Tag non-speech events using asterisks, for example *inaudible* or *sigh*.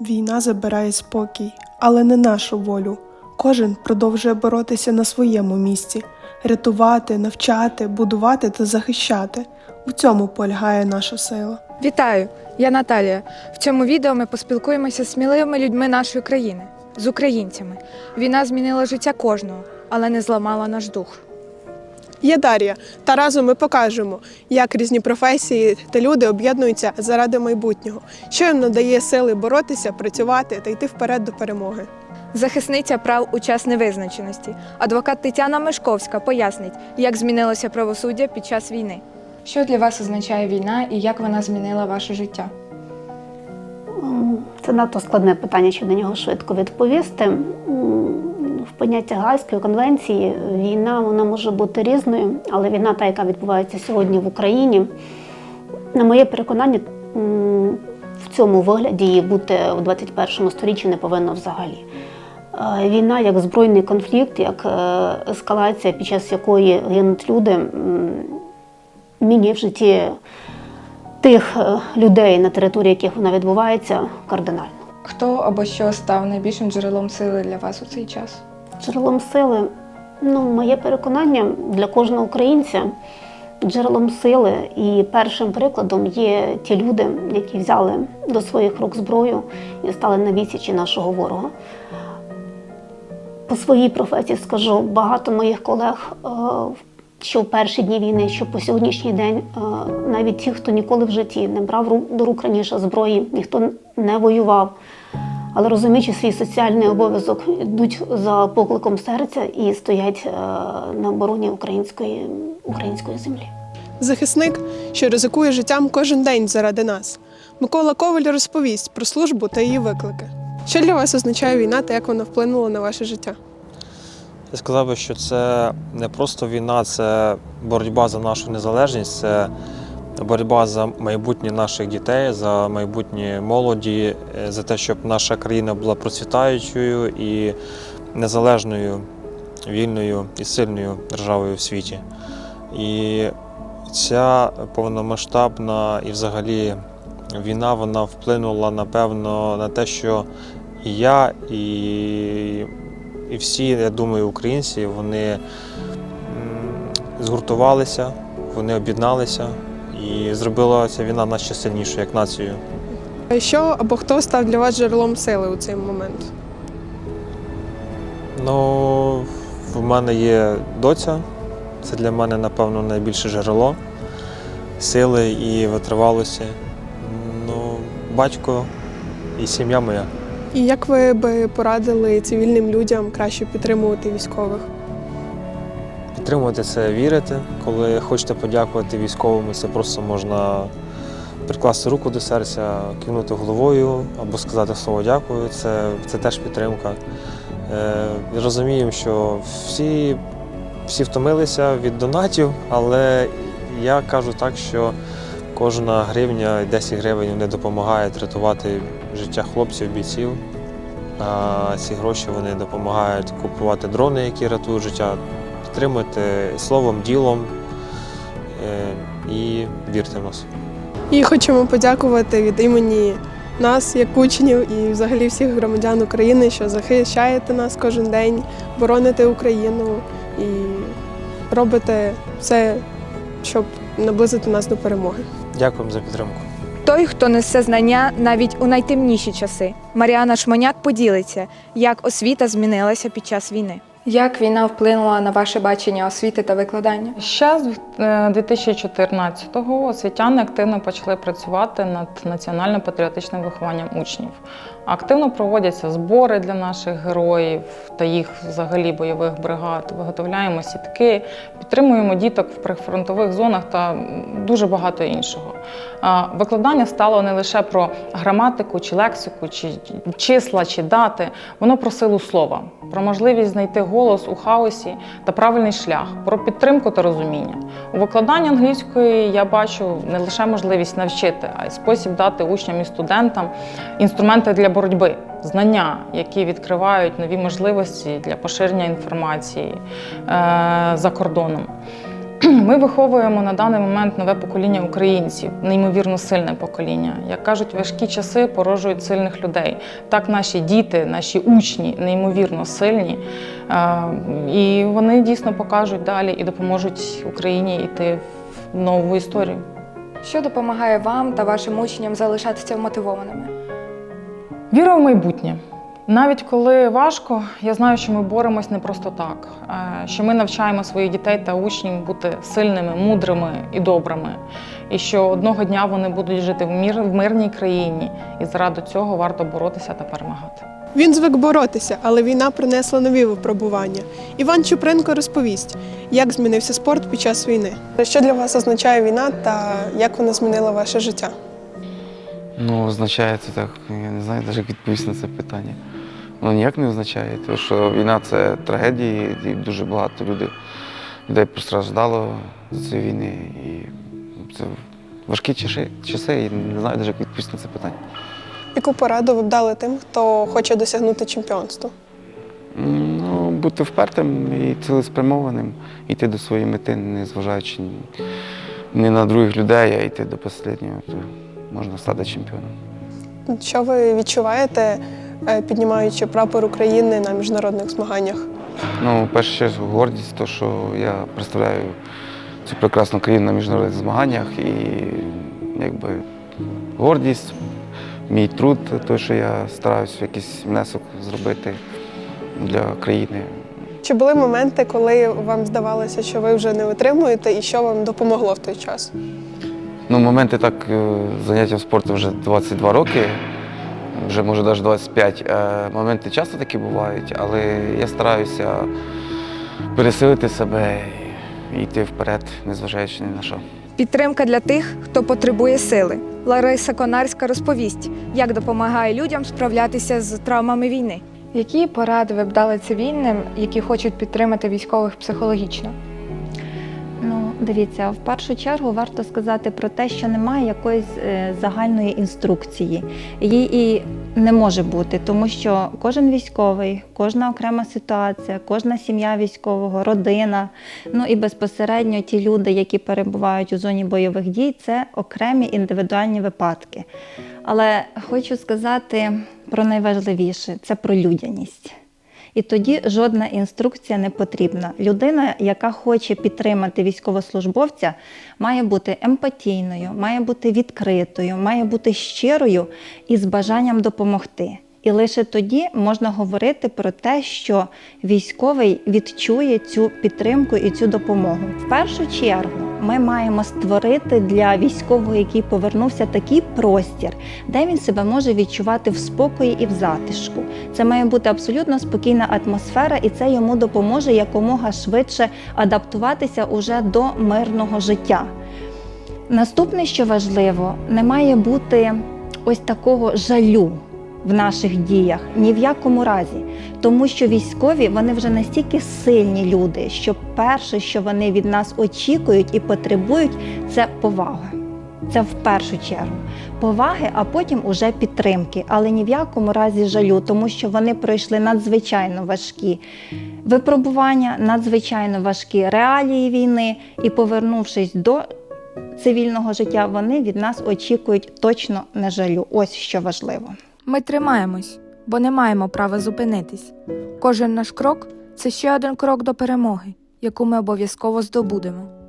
Війна забирає спокій, але не нашу волю. Кожен продовжує боротися на своєму місці, рятувати, навчати, будувати та захищати. У цьому полягає наша сила. Вітаю! Я Наталія. В цьому відео ми поспілкуємося з сміливими людьми нашої країни, з українцями. Війна змінила життя кожного, але не зламала наш дух. Я Дар'я, та разом ми покажемо, як різні професії та люди об'єднуються заради майбутнього, що їм надає сили боротися, працювати та йти вперед до перемоги. Захисниця прав у час невизначеності. Адвокат Тетяна Мешковська пояснить, як змінилося правосуддя під час війни. Що для вас означає війна і як вона змінила ваше життя? Це надто складне питання, щоб на нього швидко відповісти. Поняття Гаазької конвенції війна вона може бути різною, але війна, та, яка відбувається сьогодні в Україні, на моє переконання, в цьому вигляді її бути в 21 сторіччі не повинно взагалі. Е, Війна як збройний конфлікт, як е, ескалація, під час якої гинуть люди, м, змінює в житті тих е, людей, на території яких вона відбувається, кардинально. Хто або що став найбільшим джерелом сили для вас у цей час? Джерелом сили, ну, моє переконання для кожного українця, джерелом сили і першим прикладом є ті люди, які взяли до своїх рук зброю і стали на відсічі нашого ворога. По своїй професії скажу, багато моїх колег, е, що в перші дні війни, що по сьогоднішній день, е, навіть ті, хто ніколи в житті не брав до рук раніше зброї, ніхто не воював, але розуміючи свій соціальний обов'язок, йдуть за покликом серця і стоять е, на обороні української, української землі. Захисник, що ризикує життям кожен день заради нас. Микола Коваль розповість про службу та її виклики. Що для вас означає війна та як вона вплинула на ваше життя? Я сказав би, що це не просто війна, це боротьба за нашу незалежність, це боротьба за майбутнє наших дітей, за майбутнє молоді, е, за те, щоб наша країна була процвітаючою і незалежною, вільною і сильною державою в світі. І ця повномасштабна і взагалі війна вона вплинула напевно на те, що і я, і і всі, я думаю, українці, вони згуртувалися, вони об'єдналися і зробила ця війна нас ще сильнішою як націю. Що або хто став для вас джерелом сили у цей момент? Ну, в мене є доця. Це для мене, напевно, найбільше джерело сили і витривалості. Ну, батько і сім'я моя. І як ви би порадили цивільним людям краще підтримувати військових? Підтримувати це вірити. Коли хочете подякувати військовому, це просто можна прикласти руку до серця, кивнути головою або сказати слово дякую. Це, це теж підтримка. Е, розуміємо, що всі, всі втомилися від донатів, але я кажу так, що кожна гривня, і 10 гривень вони допомагають рятувати життя хлопців, бійців. А ці гроші вони допомагають купувати дрони, які рятують життя. Підтримуйте словом, ділом е, і вірте в нас. І хочемо подякувати від імені нас, як учнів, і взагалі всіх громадян України, що захищаєте нас кожен день, бороните Україну і робите все, щоб наблизити нас до перемоги. Дякуємо за підтримку. Той, хто несе знання навіть у найтемніші часи. Маріана Шмоняк поділиться, як освіта змінилася під час війни. Як війна вплинула на ваше бачення освіти та викладання? Ще з е, 2014-го освітяни активно почали працювати над національно-патріотичним вихованням учнів. Активно проводяться збори для наших героїв та їх взагалі бойових бригад. Виготовляємо сітки, підтримуємо діток в прифронтових зонах та дуже багато іншого. Викладання стало не лише про граматику чи лексику, чи числа, чи дати. Воно про силу слова, про можливість знайти голос у хаосі та правильний шлях, про підтримку та розуміння. У викладанні англійської я бачу не лише можливість навчити, а й спосіб дати учням і студентам інструменти для боротьби, знання, які відкривають нові можливості для поширення інформації е, за кордоном. *clears throat* Ми виховуємо на даний момент нове покоління українців, неймовірно сильне покоління. Як кажуть, важкі часи породжують сильних людей. Так, наші діти, наші учні неймовірно сильні, і вони дійсно покажуть далі і допоможуть Україні йти в нову історію. Що допомагає вам та вашим учням залишатися вмотивованими? Віра в майбутнє. Навіть коли важко, я знаю, що ми боремось не просто так, е, що ми навчаємо своїх дітей та учнів бути сильними, мудрими і добрими, і що одного дня вони будуть жити в, мір, в мирній країні, і заради цього варто боротися та перемагати. Він звик боротися, але війна принесла нові випробування. Іван Чупринко розповість, як змінився спорт під час війни. Що для вас означає війна та як вона змінила ваше життя? Ну, означає це так, я не знаю навіть як відповісти на це питання. Воно ніяк не означає, тому що війна це трагедії, і дуже багато людей, людей постраждало з цієї війни. І це важкі часи, часи, і не знаю навіть як відповісти на це питання. Яку пораду ви б дали тим, хто хоче досягнути чемпіонства? Ну, бути впертим і цілеспрямованим, йти до своєї мети, не зважаючи ні- ні на других людей, а йти до останнього, можна стати чемпіоном. Що ви відчуваєте, е, піднімаючи прапор України на міжнародних змаганнях? Ну, в першу чергу, гордість, то, що я представляю цю прекрасну країну на міжнародних змаганнях і якби гордість, мій труд, той, що я стараюся якийсь внесок зробити для країни. Чи були моменти, коли вам здавалося, що ви вже не витримуєте, і що вам допомогло в той час? Ну, моменти так, е, заняття спортом вже 22 роки, вже може навіть 25. Е, Моменти часто такі бувають, але я стараюся пересилити себе і йти вперед, незважаючи ні на що. Підтримка для тих, хто потребує сили. Лариса Конарська розповість, як допомагає людям справлятися з травмами війни. Які поради ви б дали цивільним, які хочуть підтримати військових психологічно? Дивіться, в першу чергу варто сказати про те, що немає якоїсь е, загальної інструкції. Її і не може бути, тому що кожен військовий, кожна окрема ситуація, кожна сім'я військового, родина, ну і безпосередньо ті люди, які перебувають у зоні бойових дій, це окремі індивідуальні випадки. Але хочу сказати про найважливіше це про людяність. І тоді жодна інструкція не потрібна. Людина, яка хоче підтримати військовослужбовця, має бути емпатійною, має бути відкритою, має бути щирою і з бажанням допомогти. І лише тоді можна говорити про те, що військовий відчує цю підтримку і цю допомогу. В першу чергу ми маємо створити для військового, який повернувся, такий простір, де він себе може відчувати в спокої і в затишку. Це має бути абсолютно спокійна атмосфера, і це йому допоможе якомога швидше адаптуватися уже до мирного життя. Наступне, що важливо, не має бути ось такого жалю в наших діях ні в якому разі, тому що військові вони вже настільки сильні люди, що перше, що вони від нас очікують і потребують, це повага. Це в першу чергу поваги, а потім уже підтримки, але ні в якому разі жалю, тому що вони пройшли надзвичайно важкі випробування, надзвичайно важкі реалії війни, і повернувшись до цивільного життя, вони від нас очікують точно не жалю. Ось що важливо. Ми тримаємось, бо не маємо права зупинитись. Кожен наш крок це ще один крок до перемоги, яку ми обов'язково здобудемо.